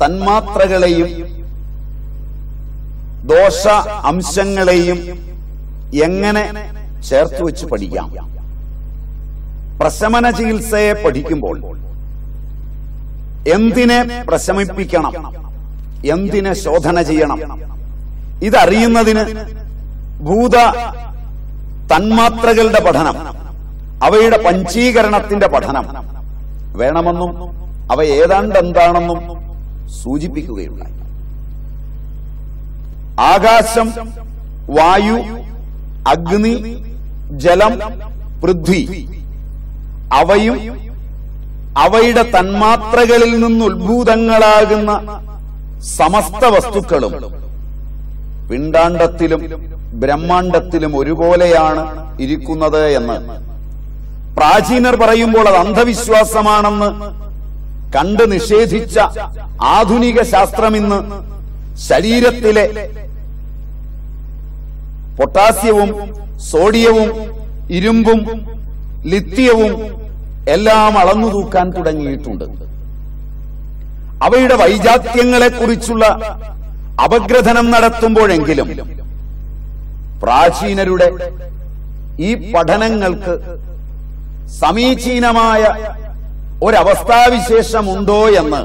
തന്മാത്രകളെയും ദോഷ അംശങ്ങളെയും എങ്ങനെ ചേർത്ത് വെച്ച് പഠിക്കാം? പ്രശമന ചികിത്സയെ പഠിക്കുമ്പോൾ എന്തിനെ പ്രശമിപ്പിക്കണം? എന്തിനെ ശോധന ചെയ്യണം? ഇതറിയുന്നതിന് ഭൂത തന്മാത്രകളുടെ പഠനം അവയുടെ പഞ്ചീകരണത്തിന്റെ പഠനം വേണമെന്നും അവ ഏതാണ്ട് എന്താണെന്നും സൂചിപ്പിക്കുകയുണ്ടായി. ആകാശം വായു അഗ്നി ജലം പൃഥ്വി അവയും അവയുടെ തന്മാത്രകളിൽ നിന്ന് ഉത്ഭൂതങ്ങളാകുന്ന സമസ്ത വസ്തുക്കളും പിണ്ടാണ്ടത്തിലും ബ്രഹ്മാണ്ടത്തിലും ഒരുപോലെയാണ് ഇരിക്കുന്നത് എന്ന് പ്രാചീനർ പറയുമ്പോൾ അത് അന്ധവിശ്വാസമാണെന്ന് കണ്ട് നിഷേധിച്ച ആധുനിക ശാസ്ത്രം ഇന്ന് ശരീരത്തിലെ പൊട്ടാസ്യവും സോഡിയവും ഇരുമ്പും ലിത്യവും എല്ലാം അളന്നു തൂക്കാൻ തുടങ്ങിയിട്ടുണ്ട്. അവയുടെ വൈജാത്യങ്ങളെക്കുറിച്ചുള്ള അപഗ്രഥനം നടത്തുമ്പോഴെങ്കിലും പ്രാചീനരുടെ ഈ പഠനങ്ങൾക്ക് സമീചീനമായ ഒരവസ്ഥാവിശേഷമുണ്ടോ എന്ന്.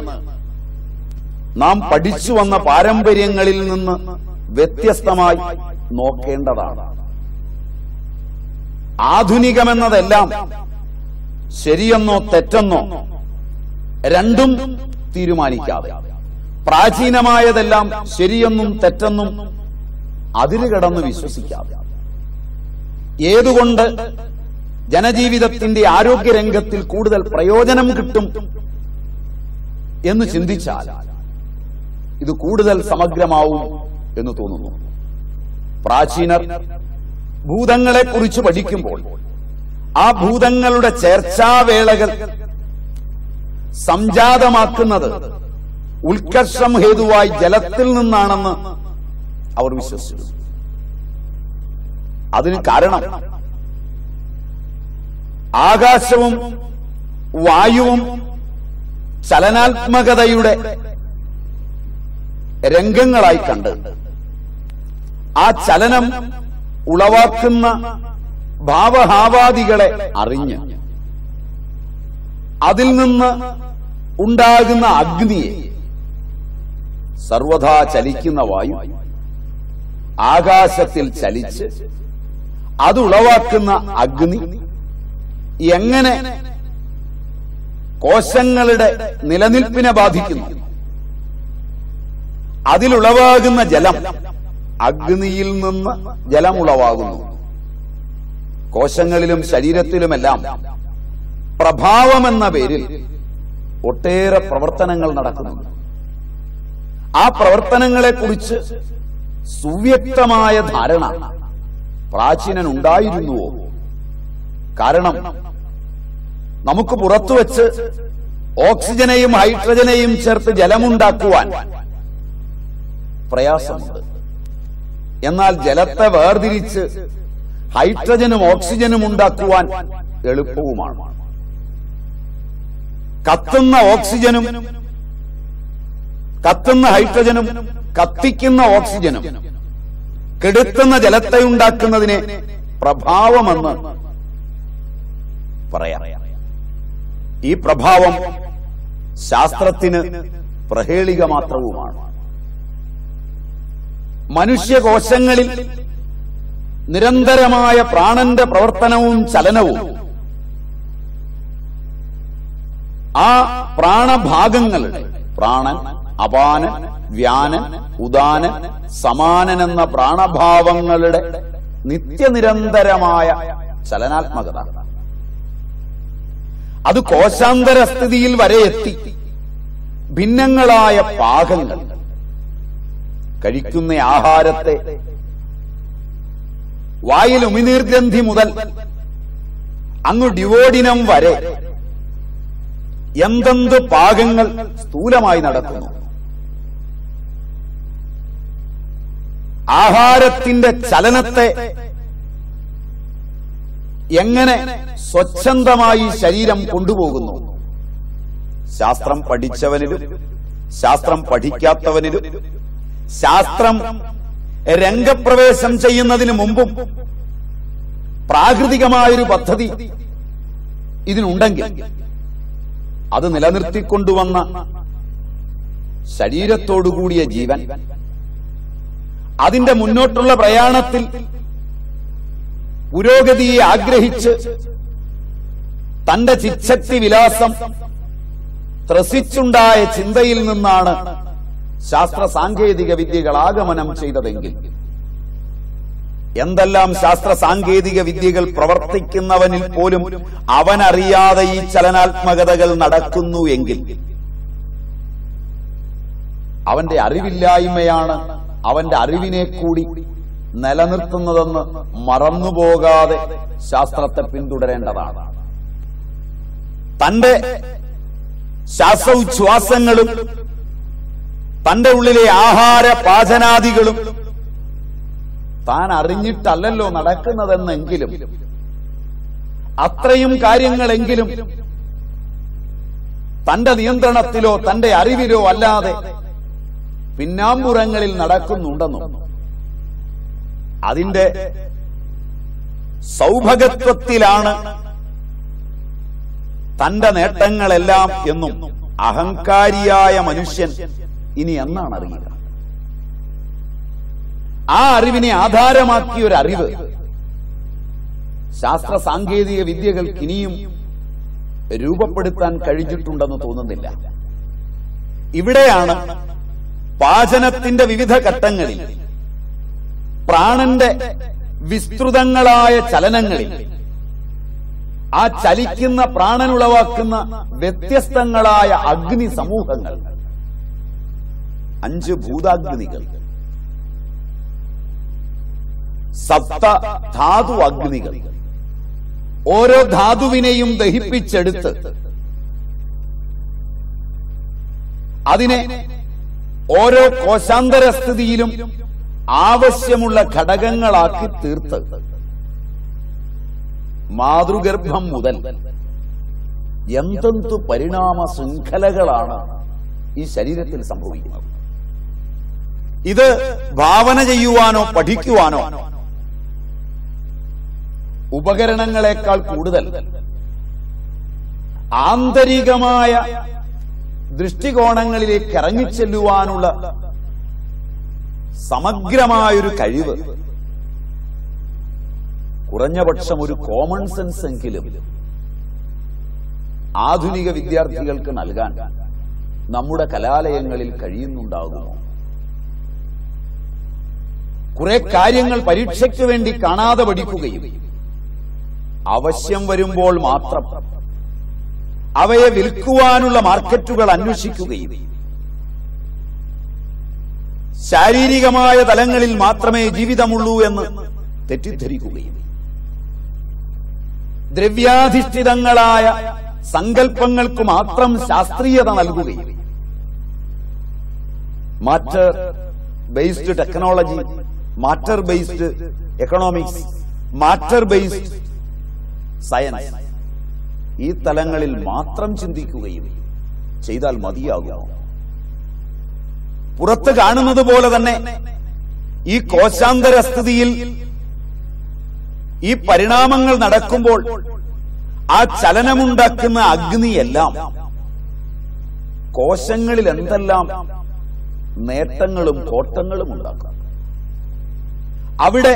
നാം പഠിച്ചു വന്ന പാരമ്പര്യങ്ങളിൽ നിന്ന് വ്യത്യസ്തമായി നോക്കേണ്ടതാണ്. ആധുനികമെന്നതെല്ലാം ശരിയെന്നോ തെറ്റെന്നോ രണ്ടും തീരുമാനിക്കാതെ. പ്രാചീനമായതെല്ലാം ശരിയെന്നും തെറ്റെന്നും അതിരുകടന്ന് വിശ്വസിക്കാതെ. ഏതുകൊണ്ട് ജനജീവിതത്തിന്റെ ആരോഗ്യരംഗത്തിൽ കൂടുതൽ പ്രയോജനം കിട്ടും എന്ന് ചിന്തിച്ചാൽ ഇത് കൂടുതൽ സമഗ്രമാവും എന്ന് തോന്നുന്നു. പ്രാചീനർ ഭൂതങ്ങളെക്കുറിച്ച് പഠിക്കുമ്പോൾ ആ ഭൂതങ്ങളുടെ ചേർച്ചാവേളകൾ സംജാതമാക്കുന്നത് ഉത്കർഷം ഹേതുവായി ജലത്തിൽ നിന്നാണെന്ന് അവർ വിശ്വസിച്ചു അതിന് കാരണം ആകാശവും വായുവും ചലനാത്മകതയുടെ രംഗങ്ങളായി കണ്ട്. ആ ചലനം ഉളവാക്കുന്ന ഭാവഹാവാദികളെ അറിഞ്ഞ് അതിൽ നിന്ന് ഉണ്ടാകുന്ന അഗ്നിയെ സർവഥാ ചലിക്കുന്ന വായു ആകാശത്തിൽ ചലിച്ച് അത് ഉളവാക്കുന്ന അഗ്നി എങ്ങനെ കോശങ്ങളുടെ നിലനിൽപ്പിനെ ബാധിക്കുന്നു? അതിലുളവാകുന്ന ജലം അഗ്നിയിൽ നിന്ന് ജലം ഉളവാകുന്നു. കോശങ്ങളിലും ശരീരത്തിലുമെല്ലാം പ്രഭാവമെന്ന പേരിൽ ഒട്ടേറെ പ്രവർത്തനങ്ങൾ നടക്കുന്നുണ്ട്. ആ പ്രവർത്തനങ്ങളെക്കുറിച്ച് സുവ്യക്തമായ ധാരണ പ്രാചീനൻ ഉണ്ടായിരുന്നുവോ കാരണം നമുക്ക് പുറത്തു വെച്ച് ഓക്സിജനെയും ഹൈഡ്രജനെയും ചേർത്ത് ജലമുണ്ടാക്കുവാൻ പ്രയാസമുണ്ട്. എന്നാൽ ജലത്തെ വേർതിരിച്ച് ഹൈഡ്രജനും ഓക്സിജനും ഉണ്ടാക്കുവാൻ എളുപ്പവുമാണ്. കത്തുന്ന ഓക്സിജനും കത്തുന്ന ഹൈഡ്രജനും കത്തിക്കുന്ന ഓക്സിജനും കെടുത്തുന്ന ജലത്തെ ഉണ്ടാക്കുന്നതിനെ പ്രഭാവമെന്ന് പറയാം. ഈ പ്രഭാവം ശാസ്ത്രത്തിന് പ്രഹേളിക മാത്രവുമാണ്. മനുഷ്യകോശങ്ങളിൽ നിരന്തരമായ പ്രാണന്റെ പ്രവർത്തനവും ചലനവും ആ പ്രാണഭാഗങ്ങളുടെ പ്രാണൻ അപാന വ്യാന ഉദാന സമാനൻ എന്ന പ്രാണഭാവങ്ങളുടെ നിത്യനിരന്തരമായ ചലനാത്മകത. അത് കോശാന്തര സ്ഥിതിയിൽ വരെ എത്തി. ഭിന്നങ്ങളായ പാകങ്ങൾ കഴിക്കുന്ന ആഹാരത്തെ വായിൽ ഉമിനീർഗ്രന്ഥി മുതൽ അങ്ങ് ഡിവോഡിനം വരെ എന്തെന്ത് പാകങ്ങൾ സ്ഥൂലമായി നടക്കുന്നു. ആഹാരത്തിന്റെ ചലനത്തെ എങ്ങനെ സ്വച്ഛന്തമായി ശരീരം കൊണ്ടുപോകുന്നു? ശാസ്ത്രം പഠിച്ചവനിലും ശാസ്ത്രം പഠിക്കാത്തവനിലും ശാസ്ത്രം രംഗപ്രവേശം ചെയ്യുന്നതിന് മുമ്പും പ്രാകൃതികമായൊരു പദ്ധതി ഇതിനുണ്ടെങ്കിൽ അത് നിലനിർത്തിക്കൊണ്ടുവന്ന ശരീരത്തോടുകൂടിയ ജീവൻ അതിന്റെ മുന്നോട്ടുള്ള പ്രയാണത്തിൽ പുരോഗതിയെ ആഗ്രഹിച്ച് തന്റെ ചിച്ഛക്തി വിലാസം ത്രസിച്ചുണ്ടായ ചിന്തയിൽ നിന്നാണ് ശാസ്ത്ര സാങ്കേതിക വിദ്യകൾ ആഗമനം ചെയ്തതെങ്കിൽ എന്തെല്ലാം ശാസ്ത്ര സാങ്കേതിക വിദ്യകൾ പ്രവർത്തിക്കുന്നവനിൽ പോലും അവനറിയാതെ ഈ ചലനാത്മകതകൾ നടക്കുന്നു എങ്കിൽ അവന്റെ അറിവില്ലായ്മയാണ് അവന്റെ അറിവിനെ കൂടി നിലനിർത്തുന്നതെന്ന് മറന്നുപോകാതെ ശാസ്ത്രത്തെ പിന്തുടരേണ്ടതാണ്. തന്റെ ശ്വാസോച്ഛ്വാസങ്ങളും തന്റെ ഉള്ളിലെ ആഹാര പാചനാദികളും താൻ അറിഞ്ഞിട്ടല്ലല്ലോ നടക്കുന്നതെന്നെങ്കിലും അത്രയും കാര്യങ്ങളെങ്കിലും തന്റെ നിയന്ത്രണത്തിലോ തന്റെ അറിവിലോ അല്ലാതെ പിന്നാമ്പുറങ്ങളിൽ നടക്കുന്നുണ്ടെന്നും അതിന്റെ സൗഭഗത്വത്തിലാണ് തന്റെ നേട്ടങ്ങളെല്ലാം എന്നും അഹങ്കാരിയായ മനുഷ്യൻ ഇനി എന്നാണ് അറിയുക? ആ അറിവിനെ ആധാരമാക്കിയ ഒരു അറിവ് ശാസ്ത്ര സാങ്കേതിക വിദ്യകൾക്ക് ഇനിയും രൂപപ്പെടുത്താൻ കഴിഞ്ഞിട്ടുണ്ടെന്ന് തോന്നുന്നില്ല. ഇവിടെയാണ് പാചനത്തിന്റെ വിവിധ ഘട്ടങ്ങളിൽ പ്രാണന്റെ വിസ്തൃതങ്ങളായ ചലനങ്ങളിൽ ആ ചലിക്കുന്ന പ്രാണനുളവാക്കുന്ന വ്യത്യസ്തങ്ങളായ അഗ്നി സമൂഹങ്ങൾ അഞ്ച് ഭൂതാഗ്നികൾ സപ്ത ധാതു അഗ്നികൾ ഓരോ ധാതുവിനെയും ദഹിപ്പിച്ചെടുത്ത് അതിനെ ഓരോ കോശാന്തര സ്ഥിതിയിലും ആവശ്യമുള്ള ഘടകങ്ങളാക്കി തീർത്ത് മാതൃഗർഭം മുതൽ എന്തെന്തു പരിണാമ ശൃംഖലകളാണ് ഈ ശരീരത്തിൽ സംഭവിക്കുന്നത്? ഇത് ഭാവന ചെയ്യുവാനോ പഠിക്കുവാനോ ഉപകരണങ്ങളെക്കാൾ കൂടുതൽ ആന്തരികമായ ദൃഷ്ടികോണങ്ങളിലേക്ക് ഇറങ്ങിച്ചെല്ലുവാനുള്ള സമഗ്രമായൊരു കഴിവ്. കുറഞ്ഞപക്ഷം ഒരു കോമൺ സെൻസ് എങ്കിലും ആധുനിക വിദ്യാർത്ഥികൾക്ക് നൽകാൻ നമ്മുടെ കലാലയങ്ങളിൽ കഴിയുന്നുണ്ടാകുമോ? കുറെ കാര്യങ്ങൾ പരീക്ഷയ്ക്ക് വേണ്ടി കാണാതെ പഠിക്കുകയും ആവശ്യം വരുമ്പോൾ മാത്രം അവയെ വിൽക്കുവാനുള്ള മാർക്കറ്റുകൾ അന്വേഷിക്കുകയും ശാരീരികമായ തലങ്ങളിൽ മാത്രമേ ജീവിതമുള്ളൂ എന്ന് തെറ്റിദ്ധരിക്കുകയും ദ്രവ്യാധിഷ്ഠിതങ്ങളായ സങ്കല്പങ്ങൾക്ക് മാത്രം ശാസ്ത്രീയത നൽകുകയും matter based technology matter based economics matter based science ഈ തലങ്ങളിൽ മാത്രം ചിന്തിക്കുകയും ചെയ്താൽ മതിയാകുമോ? പുറത്ത് കാണുന്നത് പോലെ തന്നെ ഈ കോശാന്തര സ്ഥിതിയിൽ ഈ പരിണാമങ്ങൾ നടക്കുമ്പോൾ ആ ചലനമുണ്ടാക്കുന്ന അഗ്നിയെല്ലാം കോശങ്ങളിൽ എന്തെല്ലാം നേട്ടങ്ങളും കോട്ടങ്ങളും ഉണ്ടാക്കാം. അവിടെ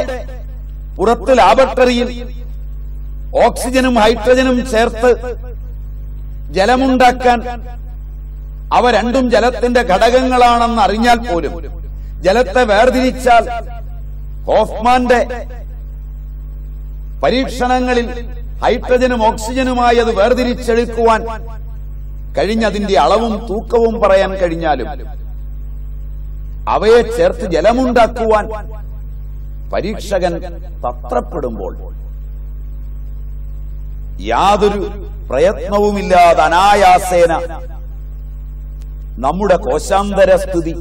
പുറത്ത് ലാബറട്ടറിയിൽ ഓക്സിജനും ഹൈഡ്രജനും ചേർത്ത് ജലമുണ്ടാക്കാൻ അവ രണ്ടും ജലത്തിന്റെ ഘടകങ്ങളാണെന്ന് അറിഞ്ഞാൽ പോലും ജലത്തെ വേർതിരിച്ചാൽ ഹോഫ്മാന്റെ പരീക്ഷണങ്ങളിൽ ഹൈഡ്രജനും ഓക്സിജനുമായി അത് വേർതിരിച്ചെടുക്കുവാൻ കഴിഞ്ഞതിന്റെ അളവും തൂക്കവും പറയാൻ കഴിഞ്ഞാലും അവയെ ചേർത്ത് ജലമുണ്ടാക്കുവാൻ പരീക്ഷകൻ തത്രപ്പെടുമ്പോൾ യാതൊരു പ്രയത്നവുമില്ലാതെ അനായാസേന നമ്മുടെ കോശാന്തര സ്ഥിതി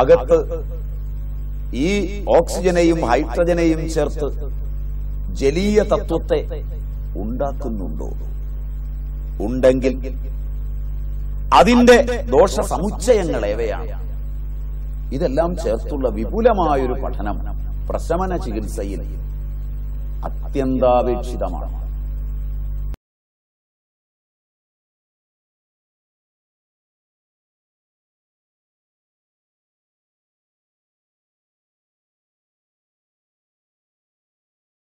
അകത്ത് ഈ ഓക്സിജനെയും ഹൈഡ്രജനെയും ചേർത്ത് ജലീയ തത്വത്തെ ഉണ്ടാക്കുന്നുണ്ടോ? ഉണ്ടെങ്കിൽ അതിന്റെ ദോഷ സമുച്ചയങ്ങൾ ഏവയാണ്? ഇതെല്ലാം ചേർത്തുള്ള വിപുലമായൊരു പഠനം പ്രശമന ചികിത്സയിൽ അത്യന്താപേക്ഷിതമാണ്.